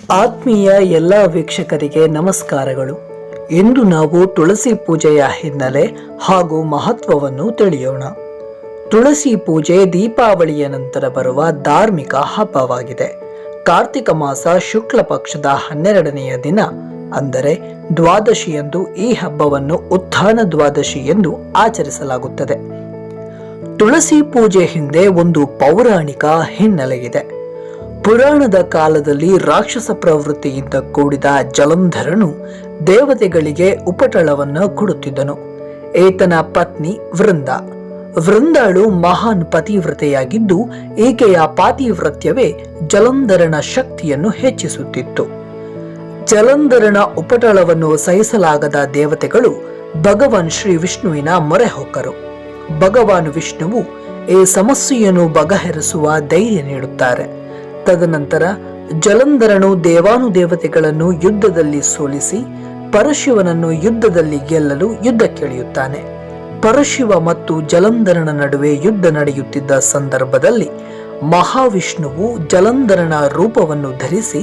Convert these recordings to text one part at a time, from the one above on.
ಆತ್ಮೀಯ ಎಲ್ಲ ವೀಕ್ಷಕರಿಗೆ ನಮಸ್ಕಾರಗಳು. ಇಂದು ನಾವು ತುಳಸಿ ಪೂಜೆಯ ಹಿನ್ನೆಲೆ ಹಾಗೂ ಮಹತ್ವವನ್ನು ತಿಳಿಯೋಣ. ತುಳಸಿ ಪೂಜೆ ದೀಪಾವಳಿಯ ನಂತರ ಬರುವ ಧಾರ್ಮಿಕ ಹಬ್ಬವಾಗಿದೆ. ಕಾರ್ತಿಕ ಮಾಸ ಶುಕ್ಲ ಪಕ್ಷದ ಹನ್ನೆರಡನೆಯ ದಿನ, ಅಂದರೆ ದ್ವಾದಶಿಯಂದು ಈ ಹಬ್ಬವನ್ನು ಉತ್ಥಾನ ದ್ವಾದಶಿ ಎಂದು ಆಚರಿಸಲಾಗುತ್ತದೆ. ತುಳಸಿ ಪೂಜೆ ಹಿಂದೆ ಒಂದು ಪೌರಾಣಿಕ ಹಿನ್ನೆಲೆಯಿದೆ ಪುರಾಣದ ಕಾಲದಲ್ಲಿ ರಾಕ್ಷಸ ಪ್ರವೃತ್ತಿಯಿಂದ ಕೂಡಿದ ಜಲಂಧರನು ದೇವತೆಗಳಿಗೆ ಉಪಟಳವನ್ನು ಕೊಡುತ್ತಿದ್ದನು. ಏತನ ಪತ್ನಿ ವೃಂದ. ವೃಂದಾಳು ಮಹಾನ್ ಪತಿವ್ರತೆಯಾಗಿದ್ದು ಈಕೆಯ ಪಾತಿವ್ರತ್ಯವೇ ಜಲಂಧರನ ಶಕ್ತಿಯನ್ನು ಹೆಚ್ಚಿಸುತ್ತಿತ್ತು. ಜಲಂಧರನ ಉಪಟಳವನ್ನು ಸಹಿಸಲಾಗದ ದೇವತೆಗಳು ಭಗವಾನ್ ಶ್ರೀ ವಿಷ್ಣುವಿನ ಮೊರೆ ಹೊಕ್ಕರು ಭಗವಾನ್ ವಿಷ್ಣುವು ಈ ಸಮಸ್ಯೆಯನ್ನು ಬಗೆಹರಿಸುವ ಧೈರ್ಯ ನೀಡುತ್ತಾರೆ. ತದನಂತರ ಜಲಂಧರನು ದೇವಾನುದೇವತೆಗಳನ್ನು ಯುದ್ಧದಲ್ಲಿ ಸೋಲಿಸಿ ಪರಶಿವನನ್ನು ಯುದ್ಧದಲ್ಲಿ ಗೆಲ್ಲಲು ಯುದ್ಧಕ್ಕಿಳಿಯುತ್ತಾನೆ ಪರಶಿವ ಮತ್ತು ಜಲಂಧರನ ನಡುವೆ ಯುದ್ಧ ನಡೆಯುತ್ತಿದ್ದ ಸಂದರ್ಭದಲ್ಲಿ ಮಹಾವಿಷ್ಣುವು ಜಲಂಧರನ ರೂಪವನ್ನು ಧರಿಸಿ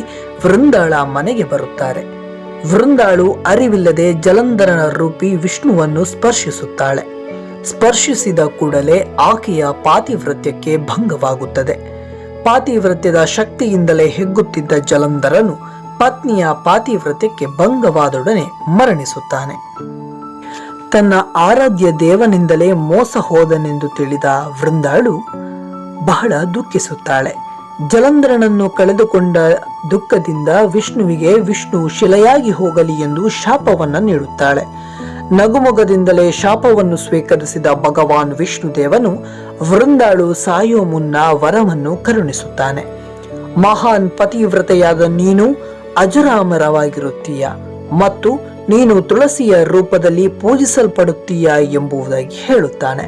ವೃಂದಾಳ ಮನೆಗೆ ಬರುತ್ತಾರೆ. ವೃಂದಾಳು ಅರಿವಿಲ್ಲದೆ ಜಲಂಧರನ ರೂಪಿ ವಿಷ್ಣುವನ್ನು ಸ್ಪರ್ಶಿಸುತ್ತಾಳೆ. ಸ್ಪರ್ಶಿಸಿದ ಕೂಡಲೇ ಆಕೆಯ ಪಾತಿವೃತ್ಯಕ್ಕೆ ಭಂಗವಾಗುತ್ತದೆ. ಪಾತಿವ್ರತ್ಯದ ಶಕ್ತಿಯಿಂದಲೇ ಹೆಗ್ಗುತ್ತಿದ್ದ ಜಲಂಧರನು ಪತ್ನಿಯ ಪಾತಿವ್ರತ್ಯಕ್ಕೆ ಭಂಗವಾದೊಡನೆ ಮರಣಿಸುತ್ತಾನೆ. ತನ್ನ ಆರಾಧ್ಯ ದೇವನಿಂದಲೇ ಮೋಸ ಹೋದನೆಂದು ತಿಳಿದ ವೃಂದಾಳು ಬಹಳ ದುಃಖಿಸುತ್ತಾಳೆ. ಜಲಂಧರನನ್ನು ಕಳೆದುಕೊಂಡ ದುಃಖದಿಂದ ವಿಷ್ಣುವಿಗೆ ವಿಷ್ಣು ಶಿಲೆಯಾಗಿ ಹೋಗಲಿ ಎಂದು ಶಾಪವನ್ನು ನೀಡುತ್ತಾಳೆ. ನಗುಮೊಗದಿಂದಲೇ ಶಾಪವನ್ನು ಸ್ವೀಕರಿಸಿದ ಭಗವಾನ್ ವಿಷ್ಣುದೇವನು ವೃಂದಾಳು ಸಾಯೋ ಮುನ್ನ ವರವನ್ನು ಕರುಣಿಸುತ್ತಾನೆ. ಮಹಾನ್ ಪತಿವ್ರತೆಯಾದ ನೀನು ಅಜರಾಮರವಾಗಿರುತ್ತೀಯ ಮತ್ತು ನೀನು ತುಳಸಿಯ ರೂಪದಲ್ಲಿ ಪೂಜಿಸಲ್ಪಡುತ್ತೀಯ ಎಂಬುದಾಗಿ ಹೇಳುತ್ತಾನೆ.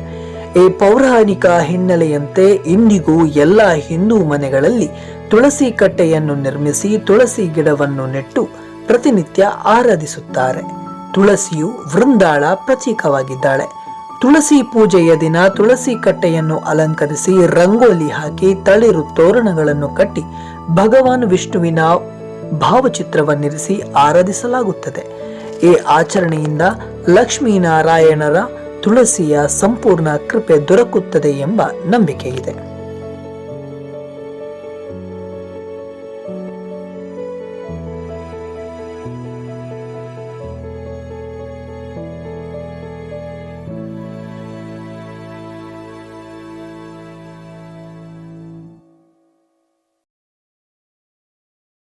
ಈ ಪೌರಾಣಿಕ ಹಿನ್ನೆಲೆಯಂತೆ ಇಂದಿಗೂ ಎಲ್ಲ ಹಿಂದೂ ಮನೆಗಳಲ್ಲಿ ತುಳಸಿ ಕಟ್ಟೆಯನ್ನು ನಿರ್ಮಿಸಿ ತುಳಸಿ ಗಿಡವನ್ನು ನೆಟ್ಟು ಪ್ರತಿನಿತ್ಯ ಆರಾಧಿಸುತ್ತಾರೆ. ತುಳಸಿಯು ವೃಂದಾಳ ಪ್ರತೀಕವಾಗಿದ್ದಾಳೆ. ತುಳಸಿ ಪೂಜೆಯ ದಿನ ತುಳಸಿ ಕಟ್ಟೆಯನ್ನು ಅಲಂಕರಿಸಿ ರಂಗೋಲಿ ಹಾಕಿ ತಳಿರು ತೋರಣಗಳನ್ನು ಕಟ್ಟಿ ಭಗವಾನ್ ವಿಷ್ಣುವಿನ ಭಾವಚಿತ್ರವನ್ನಿರಿಸಿ ಆರಾಧಿಸಲಾಗುತ್ತದೆ. ಈ ಆಚರಣೆಯಿಂದ ಲಕ್ಷ್ಮೀನಾರಾಯಣರ ತುಳಸಿಯ ಸಂಪೂರ್ಣ ಕೃಪೆ ದೊರಕುತ್ತದೆ ಎಂಬ ನಂಬಿಕೆ ಇದೆ